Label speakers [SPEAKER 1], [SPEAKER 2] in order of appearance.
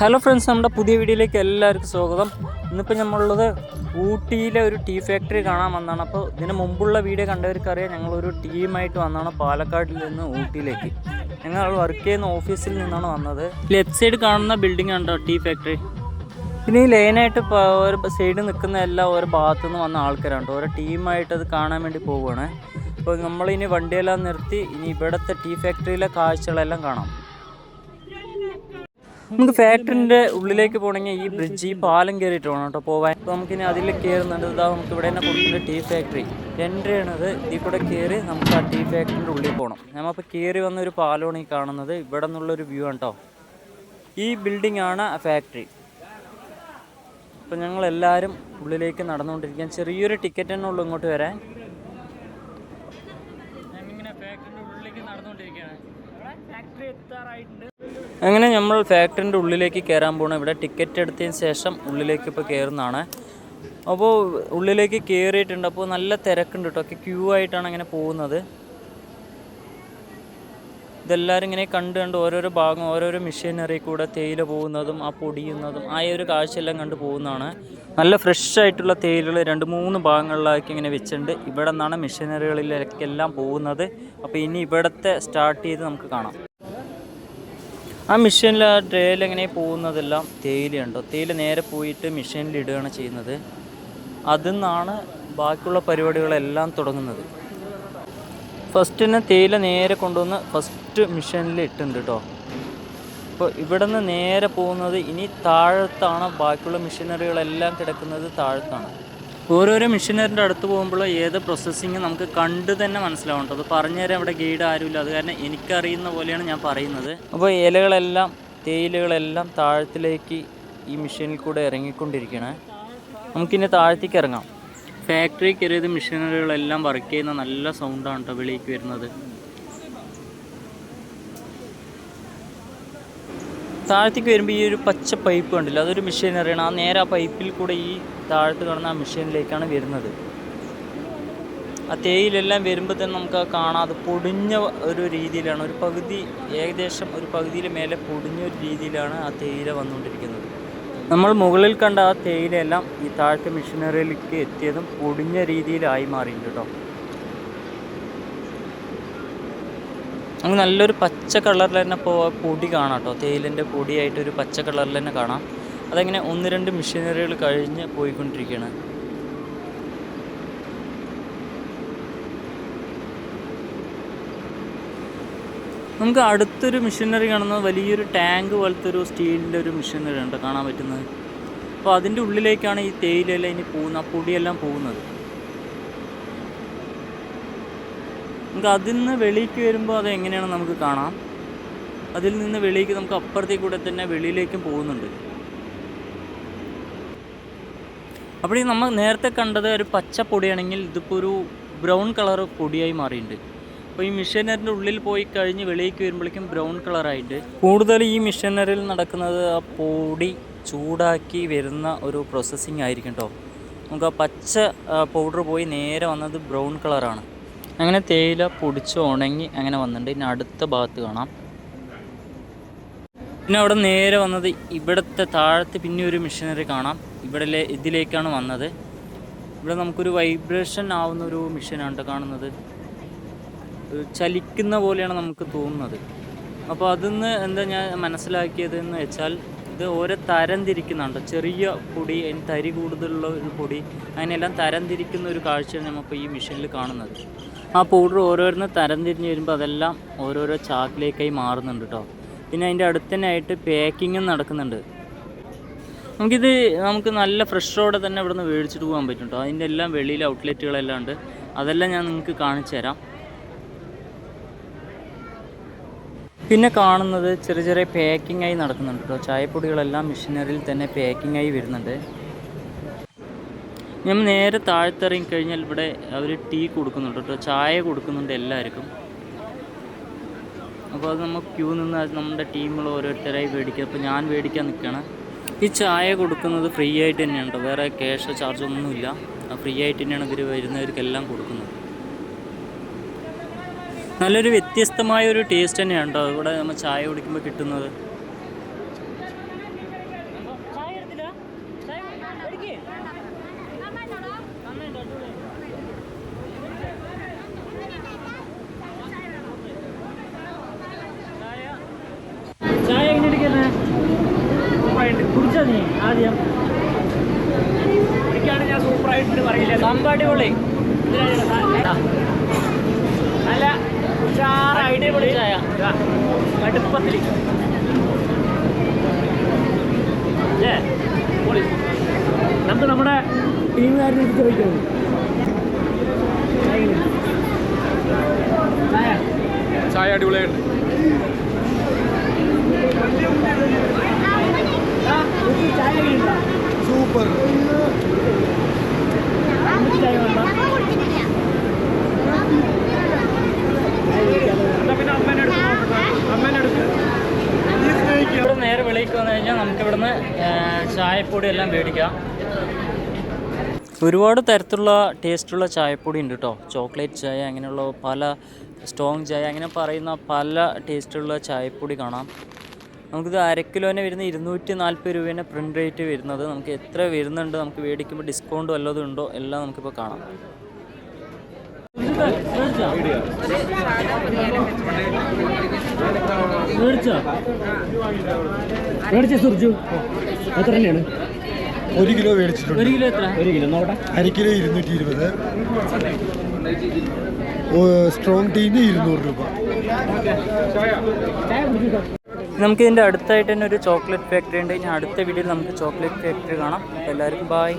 [SPEAKER 1] Hello friends നമ്മുടെ പുതിയ വീഡിയോയിലേക്ക് എല്ലാവർക്കും സ്വാഗതം. ഇന്നിപ്പോൾ നമ്മളുള്ളത് ഊട്ടിയിലെ ഒരു ടീ ഫാക്ടറി കാണാൻ വന്നതാണ്. അപ്പോൾ ഇതിന് മുമ്പുള്ള വീഡിയോ കണ്ടവർക്കറിയാം ഞങ്ങളൊരു ടീമായിട്ട് വന്നതാണ് പാലക്കാടിൽ നിന്ന് ഊട്ടിയിലേക്ക്. ഞങ്ങൾ വർക്ക് ചെയ്യുന്ന ഓഫീസിൽ നിന്നാണ് വന്നത്. ലെഫ്റ്റ് സൈഡ് കാണുന്ന ബിൽഡിംഗ് ഉണ്ടോ ടീ ഫാക്ടറി പിന്നെ ഈ ലൈനായിട്ട് ഒരു സൈഡിൽ നിൽക്കുന്ന എല്ലാ ഓരോ ഭാഗത്തു നിന്ന് വന്ന ആൾക്കാരുണ്ട് ഓരോ ടീമായിട്ട് അത് കാണാൻ വേണ്ടി പോവുകയാണ്. അപ്പോൾ നമ്മളിനി വണ്ടിയെല്ലാം നിർത്തി ഇനി ഇവിടുത്തെ ടീ ഫാക്ടറിയിലെ കാഴ്ചകളെല്ലാം കാണാം. നമുക്ക് ഫാക്ടറിന്റെ ഉള്ളിലേക്ക് പോകണമെങ്കിൽ ഈ ബ്രിഡ്ജ് ഈ പാലം കയറിയിട്ട് വേണം കേട്ടോ. പോവാൻ. അപ്പോൾ നമുക്കിനി അതിൽ കയറുന്നുണ്ട്. ഇതാ നമുക്ക് ഇവിടെ തന്നെ കൊടുക്കുന്ന ടീ ഫാക്ടറി എൻട്രി ആണത്. ഇതിൽ കൂടെ കയറി നമുക്ക് ആ ടീ ഫാക്ടറിന്റെ ഉള്ളിൽ പോകണം. നമ്മളിപ്പോൾ കയറി വന്ന ഒരു പാലമാണ് ഈ കാണുന്നത്. ഇവിടെ നിന്നുള്ളൊരു വ്യൂ ആണ് കേട്ടോ. ഈ ബിൽഡിംഗ് ആണ് ആ ഫാക്ടറി അപ്പോൾ ഞങ്ങൾ എല്ലാവരും ഉള്ളിലേക്ക് നടന്നുകൊണ്ടിരിക്കാൻ ചെറിയൊരു ടിക്കറ്റ് തന്നെ ഉള്ളൂ ഇങ്ങോട്ട് വരാൻ. ഫാക്ടറിന്റെ ഉള്ളിലേക്ക് നടന്നുകൊണ്ടിരിക്കുകയാണ്. ഫാക്ടറി എത്താറായിട്ടുണ്ട്. അങ്ങനെ നമ്മൾ ഫാക്ടറിന്റെ ഉള്ളിലേക്ക് കയറാൻ പോകണം ഇവിടെ ടിക്കറ്റ് എടുത്തതിന് ശേഷം ഉള്ളിലേക്ക് ഇപ്പോൾ കയറുന്നതാണ്. അപ്പോൾ ഉള്ളിലേക്ക് കയറിയിട്ടുണ്ട്. അപ്പോൾ നല്ല തിരക്കുണ്ട് കേട്ടോ ഒക്കെ ക്യൂ ആയിട്ടാണ് അങ്ങനെ പോകുന്നത്. ഇതെല്ലാവരും ഇങ്ങനെ കണ്ട് കണ്ട് ഓരോരോ ഭാഗം ഓരോരോ മെഷീനറി കൂടെ തേയില പോകുന്നതും ആ പൊടിയുന്നതും ആ ഒരു കാഴ്ചയെല്ലാം കണ്ട് പോകുന്നതാണ്. നല്ല ഫ്രഷ് ആയിട്ടുള്ള തേയിലകൾ രണ്ട് മൂന്ന് ഭാഗങ്ങളിലാക്കി ഇങ്ങനെ വെച്ചിട്ടുണ്ട്. ഇവിടെ നിന്നാണ് മെഷീനറികളിലേക്കെല്ലാം പോകുന്നത്. അപ്പോൾ ഇനി ഇവിടത്തെ സ്റ്റാർട്ട് ചെയ്ത് നമുക്ക് കാണാം. ആ മെഷീനിൽ ആ ട്രേയിൽ എങ്ങനെ പോകുന്നതെല്ലാം തേയിലയുണ്ടോ. തേയില നേരെ പോയിട്ട് മെഷീനിൽ ഇടുകയാണ് ചെയ്യുന്നത്. അതിൽ നിന്നാണ് ബാക്കിയുള്ള പരിപാടികളെല്ലാം തുടങ്ങുന്നത്. ഫസ്റ്റ് തന്നെ തേയില നേരെ കൊണ്ടുവന്ന് ഫസ്റ്റ് മെഷീനിൽ ഇട്ടുണ്ട് കേട്ടോ അപ്പോൾ ഇവിടെ നിന്ന് നേരെ പോകുന്നത് ഇനി താഴത്താണ്. ബാക്കിയുള്ള മെഷീനറികളെല്ലാം കിടക്കുന്നത് താഴത്താണ്. ഓരോരോ മെഷീനറിന്റെ അടുത്ത് പോകുമ്പോൾ ഏത് പ്രോസസ്സിങ് നമുക്ക് കണ്ട് തന്നെ മനസ്സിലാവുന്നുണ്ട് അത് പറഞ്ഞുതരാൻ ഇവിടെ ഗൈഡ് ആരുമില്ല. അത് കാരണം എനിക്കറിയുന്ന പോലെയാണ് ഞാൻ പറയുന്നത്. അപ്പോൾ ഇലകളെല്ലാം തേയിലകളെല്ലാം താഴത്തിലേക്ക് ഈ മെഷീനിൽ കൂടെ ഇറങ്ങിക്കൊണ്ടിരിക്കുകയാണ്. നമുക്കിനി താഴത്തേക്ക് ഇറങ്ങാം. ഫാക്ടറി കയറിയത് മെഷീനറികളെല്ലാം വർക്ക് ചെയ്യുന്ന നല്ല സൗണ്ടാണ് കേട്ടോ വെളിയിലേക്ക് വരുന്നത്. താഴത്തേക്ക് വരുമ്പോൾ ഈ ഒരു പച്ച പൈപ്പ് കണ്ടില്ല? അതൊരു മെഷീൻ അറിയണം. ആ നേരെ ആ പൈപ്പിൽ കൂടെ ഈ താഴത്ത് കാണുന്ന ആ മെഷീനിലേക്കാണ് വരുന്നത്. ആ തേയിലെല്ലാം വരുമ്പോൾ തന്നെ നമുക്ക് കാണാം. അത് പൊടിഞ്ഞ ഒരു രീതിയിലാണ്. ഒരു പകുതി ഏകദേശം ഒരു പകുതിയിൽ മേലെ പൊടിഞ്ഞ ഒരു രീതിയിലാണ് ആ തേയില വന്നുകൊണ്ടിരിക്കുന്നത്. നമ്മൾ മുകളിൽ കണ്ട ആ തേയിലയെല്ലാം ഈ താഴത്തെ മെഷീനറിയിലേക്ക് എത്തിയതും പൊടിഞ്ഞ രീതിയിലായി മാറിയിട്ടുണ്ട് കേട്ടോ നമുക്ക് നല്ലൊരു പച്ച കളറിൽ തന്നെ ഇപ്പോൾ പൊടി കാണാം കേട്ടോ തേയിലിന്റെ പൊടിയായിട്ട് ഒരു പച്ച കളറിൽ തന്നെ കാണാം. അതങ്ങനെ ഒന്ന് രണ്ട് മെഷീനറികൾ കഴിഞ്ഞ് പോയിക്കൊണ്ടിരിക്കുകയാണ് നമുക്ക് അടുത്തൊരു മെഷീനറി കാണുന്നത് വലിയൊരു ടാങ്ക് പോലത്തെ ഒരു സ്റ്റീലിന്റെ ഒരു മെഷീനറി ഉണ്ട് കാണാൻ പറ്റുന്നത്. അപ്പോൾ അതിന്റെ ഉള്ളിലേക്കാണ് ഈ തേയിലയെല്ലാം ഇനി പോകുന്ന ആ പൊടിയെല്ലാം പോകുന്നത്. നമുക്ക് അതിൽ നിന്ന് വെളിക്ക് വരുമ്പോൾ അത് എങ്ങനെയാണ് നമുക്ക് കാണാം. അതിൽ നിന്ന് വെളിക്ക് നമുക്ക് അപ്പുറത്തേക്ക് കൂടെ തന്നെ വെളിയിലേക്കും പോകുന്നുണ്ട്. അപ്പോൾ ഈ നമ്മൾ നേരത്തെ കണ്ടത് ഒരു പച്ച പൊടിയാണെങ്കിൽ ഇതിപ്പോൾ ഒരു ബ്രൗൺ കളർ പൊടിയായി മാറിയിട്ടുണ്ട്. അപ്പോൾ ഈ മിഷനറിന്റെ ഉള്ളിൽ പോയി കഴിഞ്ഞ് വെളിയിലേക്ക് വരുമ്പോഴേക്കും ബ്രൗൺ കളറായിട്ട് കൂടുതൽ ഈ മിഷനറിൽ നടക്കുന്നത് ആ പൊടി ചൂടാക്കി വരുന്ന ഒരു പ്രോസസ്സിങ് ആയിരിക്കും കേട്ടോ. നമുക്ക് ആ പച്ച പൗഡർ പോയി നേരെ വന്നത് ബ്രൗൺ കളറാണ്. അങ്ങനെ തേയില പൊടിച്ച് ഉണങ്ങി അങ്ങനെ വന്നിട്ടുണ്ട്. ഇനി അടുത്ത ഭാഗത്ത് കാണാം. പിന്നെ അവിടെ നേരെ വന്നത് ഇവിടുത്തെ താഴത്ത് പിന്നെ ഒരു മെഷീനറി കാണാം. ഇവിടെ ഇതിലേക്കാണ് വന്നത്. ഇവിടെ നമുക്കൊരു വൈബ്രേഷൻ ആവുന്ന ഒരു മെഷീനാണ് കാണുന്നത്. ചലിക്കുന്ന പോലെയാണ് നമുക്ക് തോന്നുന്നത്. അപ്പോൾ അതിന്ന് എന്താ ഞാൻ മനസ്സിലാക്കിയത് എന്ന് വെച്ചാൽ ഇത് ഓരോ തരം തിരിക്കുന്നുണ്ട്. ചെറിയ പൊടി അതിന് തരി കൂടുതലുള്ള ഒരു പൊടി അതിനെല്ലാം തരം തിരിക്കുന്ന ഒരു കാഴ്ചയാണ് നമുക്ക് ഈ മെഷീനിൽ കാണുന്നത്. ആ പൗഡർ ഓരോരുന്ന് തരം തിരിഞ്ഞ് വരുമ്പോൾ അതെല്ലാം ഓരോരോ ചാക്കിലേക്കായി മാറുന്നുണ്ട് കേട്ടോ പിന്നെ അതിന്റെ അടുത്ത് തന്നെ ആയിട്ട് പാക്കിങ്ങും നടക്കുന്നുണ്ട്. നമുക്കിത് നമുക്ക് നല്ല ഫ്രഷോടെ തന്നെ ഇവിടുന്ന് മേടിച്ചിട്ട് പോകാൻ പറ്റും കേട്ടോ അതിന്റെ എല്ലാം വെളിയിൽ ഔട്ട്ലെറ്റുകളെല്ലാം ഉണ്ട്. അതെല്ലാം ഞാൻ നിങ്ങൾക്ക് കാണിച്ചു തരാം പിന്നെ കാണുന്നത് ചെറിയ ചെറിയ പാക്കിംഗ് ആയി നടക്കുന്നുണ്ട് കേട്ടോ. ചായപ്പൊടികളെല്ലാം മെഷീനറിയിൽ തന്നെ പാക്കിംഗ് ആയി വരുന്നുണ്ട്. ഞാൻ നേരെ താഴ്ത്തിറങ്ങി കഴിഞ്ഞാൽ ഇവിടെ അവർ ടീ കൊടുക്കുന്നുണ്ട് കേട്ടോ. ചായ കൊടുക്കുന്നുണ്ട് എല്ലാവർക്കും. അപ്പോൾ അത് നമുക്ക് ക്യൂ നിന്ന് നമ്മുടെ ടീമുകൾ ഓരോരുത്തരായി മേടിക്കുക അപ്പോൾ ഞാൻ മേടിക്കാൻ നിൽക്കുകയാണ് ഈ ചായ കൊടുക്കുന്നത് ഫ്രീ ആയിട്ട് തന്നെയാണ് കേട്ടോ. വേറെ ക്യാഷോ ചാർജോ ഒന്നുമില്ല. ഫ്രീ ആയിട്ട് തന്നെയാണ് ഇവർ വരുന്നവർക്കെല്ലാം കൊടുക്കുന്നത്. നല്ലൊരു വ്യത്യസ്തമായ ഒരു ടേസ്റ്റ് തന്നെയാണ് കേട്ടോ ഇവിടെ നമ്മൾ ചായ കുടിക്കുമ്പോൾ കിട്ടുന്നത് ആദ്യം?
[SPEAKER 2] ഞാൻ സൂപ്പറായിട്ട് പറയില്ല.
[SPEAKER 1] സംഭവം അടിപൊളി.
[SPEAKER 2] നല്ല ഉഷാർ ഐഡിയ
[SPEAKER 1] അടിപൊളി ചായ.
[SPEAKER 2] കടുപ്പത്തിൽ. നമുക്ക് നമ്മുടെ ടീമുകാരനെ ചോദിക്കാം. ചായ
[SPEAKER 3] അടിപൊളിയായിട്ട്
[SPEAKER 2] ആ, എനിക്ക് ചായ കഴിയുണ്ടോ
[SPEAKER 3] സൂപ്പർ
[SPEAKER 2] എനിക്ക് ചായ വേണ്ട എന്നാ പിന്നെ അമ്മേനെ എടുത്ത് നോക്കാം. അമ്മേനെ എടുത്ത്
[SPEAKER 1] ഇവിടെ നേരെ വെളിക്ക് വന്നു കഴിഞ്ഞാൽ നമുക്ക് ഇവിടുന്ന് ചായപ്പൊടി എല്ലാം മേടിക്കാം. ഒരുപാട് തരത്തിലുള്ള ടേസ്റ്റുള്ള ചായപ്പൊടി ഉണ്ട് കേട്ടോ ചോക്ലേറ്റ് ചായ അങ്ങനെയുള്ള പല സ്ട്രോങ് ചായ അങ്ങനെ പറയുന്ന പല ടേസ്റ്റുള്ള ചായപ്പൊടി കാണാം. നമുക്കിത് അര കിലോനെ വരുന്ന ഇരുന്നൂറ്റി നാൽപ്പത് രൂപേനെ പ്രിന്റ് റേറ്റ് വരുന്നത്. നമുക്ക് എത്ര വരുന്നുണ്ട് നമുക്ക് മേടിക്കുമ്പോൾ ഡിസ്കൗണ്ട് വല്ലതും ഉണ്ടോ? എല്ലാം നമുക്കിപ്പോൾ കാണാം.
[SPEAKER 2] മേടിച്ചോ? മേടിച്ച സുർജു? എത്ര തന്നെയാണ്?
[SPEAKER 3] ഒരു കിലോ മേടിച്ചിട്ടുണ്ട്.
[SPEAKER 1] ഒരു കിലോ എത്ര?
[SPEAKER 2] ഒരു കിലോ നോക്കട്ടെ.
[SPEAKER 3] അര കിലോ ഇരുന്നൂറ്റി ഇരുപത് സ്ട്രോങ് ടീന് ഇരുന്നൂറ് രൂപ.
[SPEAKER 1] നമുക്ക് ഇതിന്റെ അടുത്തായിട്ട് തന്നെ ഒരു ചോക്ലേറ്റ് ഫാക്ടറി ഉണ്ട്. ഇനി അടുത്ത വീഡിയോയിൽ നമുക്ക് ചോക്ലേറ്റ് ഫാക്ടറി കാണാം. എല്ലാവർക്കും ബായ്